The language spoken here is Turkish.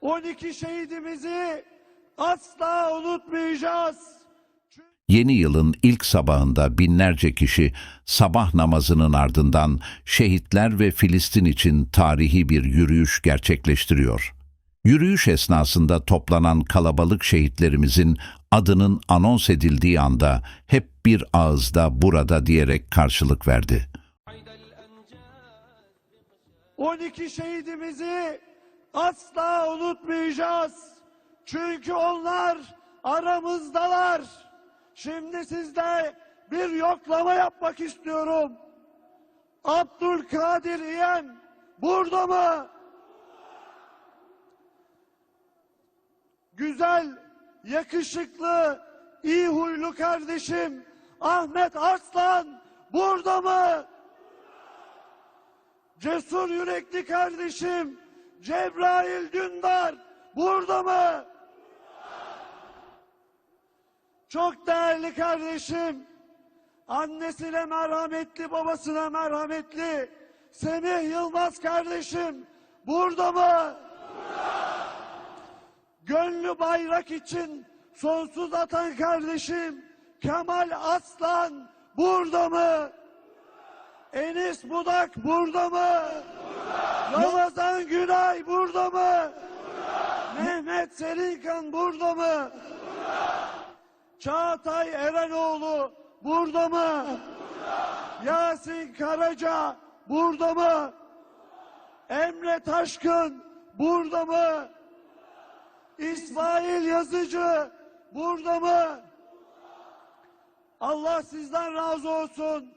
12 şehidimizi asla unutmayacağız. Yeni yılın ilk sabahında binlerce kişi sabah namazının ardından şehitler ve Filistin için tarihi bir yürüyüş gerçekleştiriyor. Yürüyüş esnasında toplanan kalabalık şehitlerimizin adının anons edildiği anda hep bir ağızda burada diyerek karşılık verdi. 12 şehidimizi asla unutmayacağız. Çünkü onlar aramızdalar. Şimdi sizde bir yoklama yapmak istiyorum. Abdülkadir İyem burada mı? Güzel, yakışıklı, iyi huylu kardeşim Ahmet Arslan burada mı? Cesur yürekli kardeşim Cebrail Dündar burada mı? Çok değerli kardeşim, annesine merhametli, babasına merhametli Semih Yılmaz kardeşim burada mı? Gönlü bayrak için sonsuz atan kardeşim Kemal Aslan burada mı? Enis Budak burada mı? Ramazan Günay burada mı? Mehmet Selinkan burada mı? Çağatay Erenoğlu burada mı? Yasin Karaca burada mı? Emre Taşkın burada mı? İsmail Yazıcı burada mı? Allah sizden razı olsun.